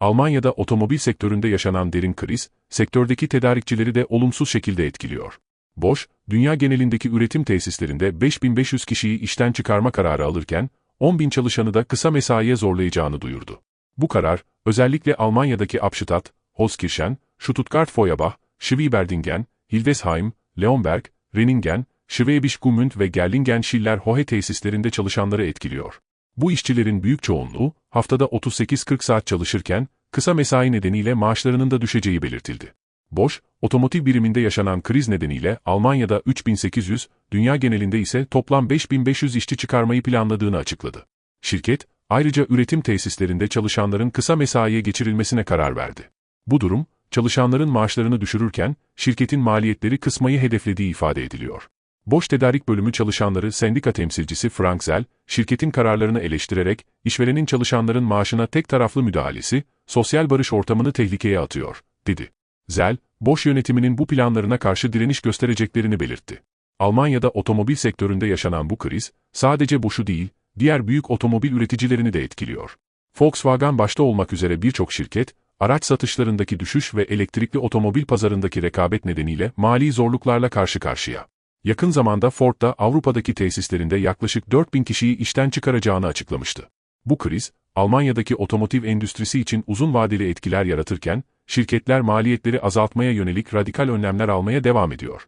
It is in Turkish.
Almanya'da otomobil sektöründe yaşanan derin kriz, sektördeki tedarikçileri de olumsuz şekilde etkiliyor. Bosch, dünya genelindeki üretim tesislerinde 5500 kişiyi işten çıkarma kararı alırken, 10.000 çalışanı da kısa mesaiye zorlayacağını duyurdu. Bu karar, özellikle Almanya'daki Abstadt, Holzkirchen, Stuttgart-Feuerbach, Schwieberdingen, Hildesheim, Leonberg, Renningen, Schwäbisch Gmünd ve Gerlingen-Schiller-Hohe tesislerinde çalışanları etkiliyor. Bu işçilerin büyük çoğunluğu, haftada 38-40 saat çalışırken, kısa mesai nedeniyle maaşlarının da düşeceği belirtildi. Bosch, otomotiv biriminde yaşanan kriz nedeniyle Almanya'da 3800, dünya genelinde ise toplam 5500 işçi çıkarmayı planladığını açıkladı. Şirket, ayrıca üretim tesislerinde çalışanların kısa mesaiye geçirilmesine karar verdi. Bu durum, çalışanların maaşlarını düşürürken, şirketin maliyetleri kısmayı hedeflediği ifade ediliyor. Boş Tedarik Bölümü çalışanları sendika temsilcisi Frank Zell, şirketin kararlarını eleştirerek, işverenin çalışanların maaşına tek taraflı müdahalesi, sosyal barış ortamını tehlikeye atıyor, dedi. Zell, Boş yönetiminin bu planlarına karşı direniş göstereceklerini belirtti. Almanya'da otomobil sektöründe yaşanan bu kriz, sadece Bosch'u değil, diğer büyük otomobil üreticilerini de etkiliyor. Volkswagen başta olmak üzere birçok şirket, araç satışlarındaki düşüş ve elektrikli otomobil pazarındaki rekabet nedeniyle mali zorluklarla karşı karşıya. Yakın zamanda Ford da Avrupa'daki tesislerinde yaklaşık 4000 kişiyi işten çıkaracağını açıklamıştı. Bu kriz, Almanya'daki otomotiv endüstrisi için uzun vadeli etkiler yaratırken, şirketler maliyetleri azaltmaya yönelik radikal önlemler almaya devam ediyor.